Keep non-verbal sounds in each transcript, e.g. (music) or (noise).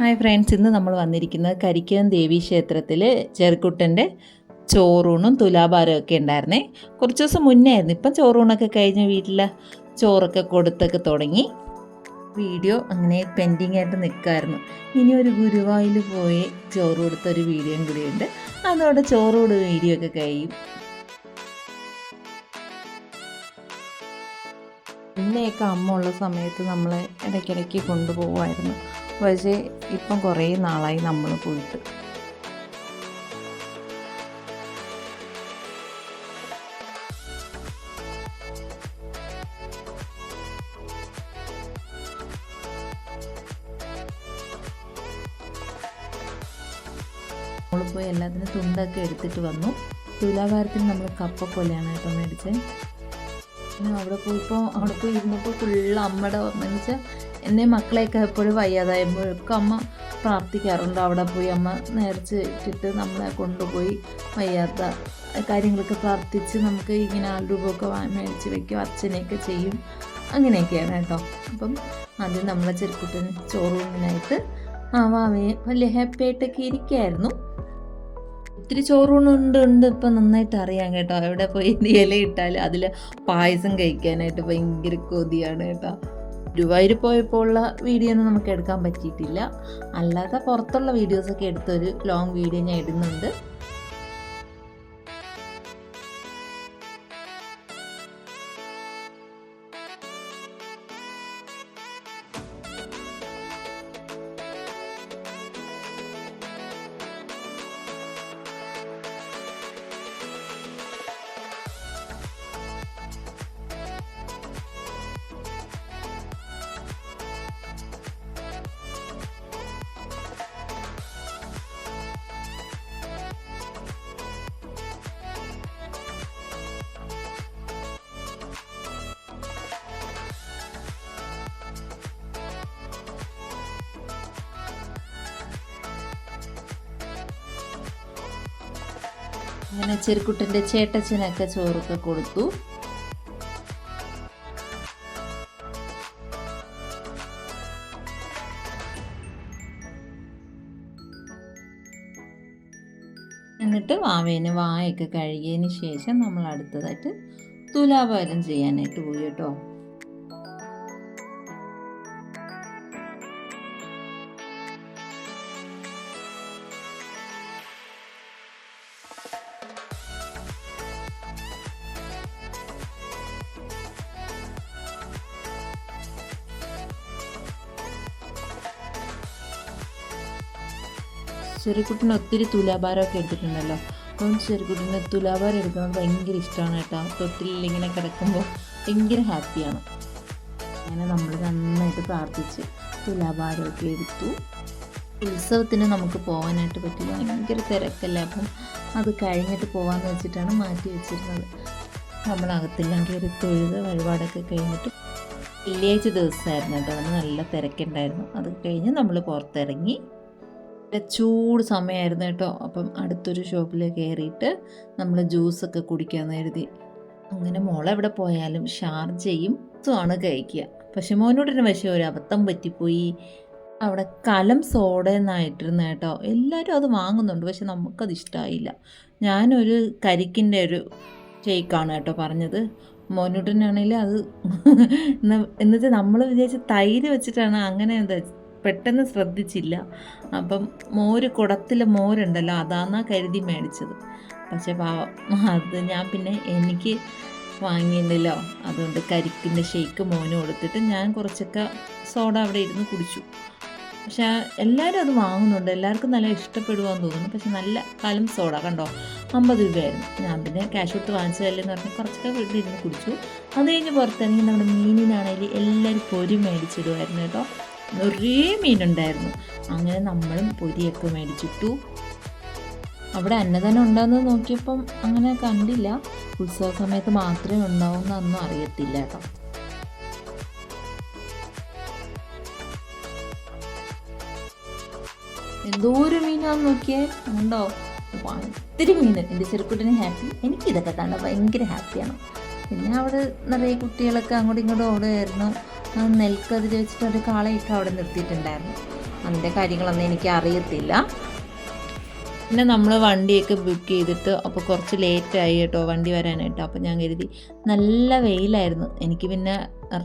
Hi friends ഇന്ന് നമ്മൾ വന്നിരിക്കുന്നത് കരിക്കം ദേവി ക്ഷേത്രത്തിൽ ചെറുക്കുട്ടന്റെ ചോറൂണും തുലാഭാരവും ഒക്കെ ഉണ്ടായിരുന്നേ. കുറച്ച് ദിവസം മുന്നേ ആയിരുന്നു. ഇപ്പം ചോറൂണൊക്കെ കഴിഞ്ഞ് വീട്ടിൽ ചോറൊക്കെ കൊടുത്തൊക്കെ തുടങ്ങി. വീഡിയോ അങ്ങനെ പെൻഡിങ് ആയിട്ട് നിൽക്കായിരുന്നു ഇനി ഒരു ഗുരുവായിൽ പോയി ചോറ് കൊടുത്ത ഒരു വീഡിയോയും കൂടിയുണ്ട് അതോടെ ചോറ് കൊടു വീഡിയോ ഒക്കെ കഴിയും. ഇന്നയൊക്കെ അമ്മ ഉള്ള സമയത്ത് നമ്മളെ ഇടയ്ക്കിടയ്ക്ക് കൊണ്ടുപോകുമായിരുന്നു പക്ഷേ ഇപ്പം കുറേ നാളായി നമ്മൾ പോയിട്ട്. നമ്മൾ പോയി എല്ലാത്തിനും തുണ്ടൊക്കെ എടുത്തിട്ട് വന്നു. തുലാഭാരത്തിന് നമ്മൾ കപ്പ പോലെയാണ് കേട്ടോ മേടിച്ചത് പിന്നെ അവിടെ പോയപ്പോൾ അവിടെ പോയി ഇരുന്നപ്പോൾ ഫുള്ള് അമ്മയുടെ എന്ന് വെച്ചാൽ എന്നെ മക്കളെയൊക്കെ എപ്പോഴും വയ്യാതായപ്പോഴൊക്കെ അമ്മ പ്രാർത്ഥിക്കാറുണ്ട് അവിടെ പോയി. അമ്മ നേർച്ച ഇട്ടിട്ട് നമ്മളെ കൊണ്ടുപോയി വയ്യാത്ത കാര്യങ്ങളൊക്കെ പ്രാർത്ഥിച്ച് നമുക്ക് ഇങ്ങനെ ആൾ രൂപമൊക്കെ വാ- മേടിച്ച് വെക്കും അച്ഛനെയൊക്കെ ചെയ്യും. അങ്ങനെയൊക്കെയാണ് കേട്ടോ. അപ്പം ആദ്യം നമ്മളെ ചെറുക്കുട്ടൻ ചോറൂണിനായിട്ട് ആ വാവയെ വലിയ ഹാപ്പി ആയിട്ടൊക്കെ ഇരിക്കുകയായിരുന്നു. ഒത്തിരി ചോറൂണുണ്ട് ഉണ്ട്. ഇപ്പം നന്നായിട്ട് അറിയാം കേട്ടോ. എവിടെ പോയി ഇല ഇട്ടാൽ അതിൽ പായസം കഴിക്കാനായിട്ട് ഭയങ്കര കൊതിയാണ് കേട്ടോ. ഗുരുവായൂർ പോയപ്പോൾ ഉള്ള വീഡിയോ ഒന്നും നമുക്ക് എടുക്കാൻ പറ്റിയിട്ടില്ല. അല്ലാതെ പുറത്തുള്ള വീഡിയോസൊക്കെ എടുത്തൊരു ലോങ് വീഡിയോ ഞാൻ ഇടുന്നുണ്ട്. അങ്ങനെ ചെറുക്കുട്ടന്റെ ചേട്ടച്ചനൊക്കെ ചോറൊക്കെ കൊടുത്തു. എന്നിട്ട് വാവേന് വായൊക്കെ കഴുകിയതിന് ശേഷം നമ്മൾ അടുത്തതായിട്ട് തുലാഭാരം ചെയ്യാനായിട്ട് പോയി കേട്ടോ. ചെറുക്കുട്ടിന് ഒത്തിരി തുലാഭാരമൊക്കെ എടുത്തിട്ടുണ്ടല്ലോ. അപ്പം ചെറുക്കുട്ടിന് തുലാഭാരം എടുക്കുന്നത് ഭയങ്കര ഇഷ്ടമാണ് കേട്ടോ. തൊട്ടിലിൽ ഇങ്ങനെ കിടക്കുമ്പോൾ ഭയങ്കര ഹാപ്പിയാണ്. അങ്ങനെ നമ്മൾ നന്നായിട്ട് പ്രാർത്ഥിച്ച് തുലാഭാരമൊക്കെ എടുത്തു. ഉത്സവത്തിന് നമുക്ക് പോകാനായിട്ട് പറ്റില്ല. ഭയങ്കര തിരക്കല്ലേ അപ്പം അത് കഴിഞ്ഞിട്ട് പോകാമെന്ന് വെച്ചിട്ടാണ് മാറ്റി വെച്ചിരുന്നത്. നമ്മളകത്തെല്ലാം കയറി തൊഴുത് വഴിപാടൊക്കെ കഴിഞ്ഞിട്ട് വെള്ളിയാഴ്ച ദിവസമായിരുന്നു കേട്ടോ. അതിന് നല്ല തിരക്കുണ്ടായിരുന്നു. അത് കഴിഞ്ഞ് നമ്മൾ പുറത്തിറങ്ങി ചൂട് സമയമായിരുന്നു കേട്ടോ. അപ്പം അടുത്തൊരു ഷോപ്പിൽ കയറിയിട്ട് നമ്മൾ ജ്യൂസൊക്കെ കുടിക്കാമെന്ന് കരുതി. അങ്ങനെ മോളെവിടെ പോയാലും ഷാർജയും ആണ് കഴിക്കുക. പക്ഷെ മോനോടൊരു പക്ഷേ ഒരു അബദ്ധം പറ്റിപ്പോയി. അവിടെ കലം സോഡ എന്നായിട്ടിരുന്ന കേട്ടോ. എല്ലാവരും അത് വാങ്ങുന്നുണ്ട് പക്ഷെ നമുക്കത് ഇഷ്ടമായില്ല ഞാനൊരു കരിക്കിന്റെ ഒരു ഷേക്കാണ് കേട്ടോ പറഞ്ഞത്. മോനൂട്ടനാണെങ്കിൽ അത് (laughs) എന്നിട്ട് നമ്മൾ വിചാരിച്ച് തൈര് വെച്ചിട്ടാണ് അങ്ങനെ എന്താ പെട്ടെന്ന് ശ്രദ്ധിച്ചില്ല. അപ്പം മോര് കുടത്തിൽ മോരുണ്ടല്ലോ അതാന്നാ കരുതി മേടിച്ചത്. പക്ഷെ പാവം അത് ഞാൻ പിന്നെ എനിക്ക് വാങ്ങിയില്ലല്ലോ. അതുകൊണ്ട് കരിക്കിന്റെ ഷേക്ക് മോന് കൊടുത്തിട്ട് ഞാൻ കുറച്ചൊക്കെ സോഡ അവിടെ ഇരുന്ന് കുടിച്ചു. പക്ഷെ എല്ലാവരും അത് വാങ്ങുന്നുണ്ട്. എല്ലാവർക്കും നല്ല ഇഷ്ടപ്പെടുവാന്ന് തോന്നുന്നു. പക്ഷെ നല്ല കാലം സോഡ കണ്ടോ? അമ്പത് രൂപയായിരുന്നു. ഞാൻ പിന്നെ ക്യാഷ് കൊടുത്ത് വാങ്ങിച്ചതല്ലേ എന്ന് പറഞ്ഞ് കുറച്ചൊക്കെ വീട്ടിലിരുന്ന് കുടിച്ചു. അത് കഴിഞ്ഞ് പുറത്തിറങ്ങി നമ്മുടെ മീനിനാണെങ്കിൽ എല്ലാവരും പൊരി മേടിച്ചിടുമായിരുന്നു കേട്ടോ. നിറയെ മീനുണ്ടായിരുന്നു. അങ്ങനെ നമ്മളും പൊരിയൊക്കെ മേടിച്ചിട്ടു. അവിടെ അന്നദാനം ഉണ്ടോയെന്ന് നോക്കിയപ്പം അങ്ങനെ കണ്ടില്ല. ഉത്സവ സമയത്ത് മാത്രമേ ഉണ്ടാവുമെന്നൊന്നും അറിയത്തില്ല കേട്ടോ. എന്തോരം മീനാന്ന് നോക്കിയേ? ഉണ്ടോ ഒത്തിരി മീൻ എന്റെ ചെറുക്കുട്ടിന് ഹാപ്പി. എനിക്ക് ഇതൊക്കെ ഭയങ്കര ഹാപ്പിയാണ്. പിന്നെ അവിടെ നിറയെ കുട്ടികളൊക്കെ അങ്ങോട്ടും ഇങ്ങോട്ടും ഓടുമായിരുന്നു ആ നെൽക്കതിൽ വെച്ചിട്ട് ഒരു കാളയിട്ട് അവിടെ നിർത്തിയിട്ടുണ്ടായിരുന്നു. അതിന്റെ കാര്യങ്ങളൊന്നും എനിക്ക് അറിയത്തില്ല പിന്നെ നമ്മൾ വണ്ടിയൊക്കെ ബുക്ക് ചെയ്തിട്ട് അപ്പോൾ കുറച്ച് ലേറ്റായി കേട്ടോ വണ്ടി വരാനായിട്ട്. അപ്പോൾ ഞാൻ കരുതി നല്ല വെയിലായിരുന്നു. എനിക്ക് പിന്നെ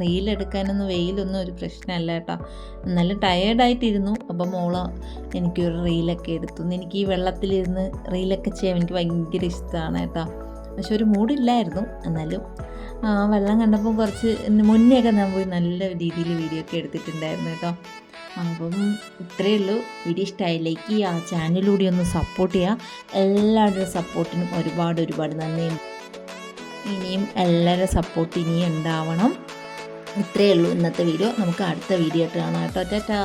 റീൽ എടുക്കാനൊന്നും വെയിലൊന്നും ഒരു പ്രശ്നമല്ല കേട്ടോ. നല്ല ടയേർഡായിട്ടിരുന്നു അപ്പോൾ മോൾ എനിക്കൊരു റീലൊക്കെ എടുത്തു. എനിക്ക് ഈ വെള്ളത്തിലിരുന്ന് റീലൊക്കെ ചെയ്യാൻ എനിക്ക് ഭയങ്കര ഇഷ്ടമാണ് കേട്ടോ. പക്ഷെ ഒരു മൂഡില്ലായിരുന്നു എന്നാലും വെള്ളം കണ്ടപ്പോൾ കുറച്ച് മുന്നെയൊക്കെ ഞാൻ പോയി നല്ല രീതിയിൽ വീഡിയോ ഒക്കെ എടുത്തിട്ടുണ്ടായിരുന്നു കേട്ടോ. അപ്പം ഇത്രയേ ഉള്ളൂ. വീഡിയോ ഇഷ്ടമായി ലൈക്ക് ചെയ്യുക ചാനലിലൂടെ ഒന്ന് സപ്പോർട്ട് ചെയ്യുക. എല്ലാവരുടെയും സപ്പോർട്ടിനും ഒരുപാട് ഒരുപാട് നന്ദിയുണ്ട് ഇനിയും എല്ലാവരുടെ സപ്പോർട്ട് ഇനിയും ഉണ്ടാവണം. ഇത്രയേ ഉള്ളൂ ഇന്നത്തെ വീഡിയോ നമുക്ക് അടുത്ത വീഡിയോ ആയിട്ട് കാണാം കേട്ടോ. ടാറ്റാ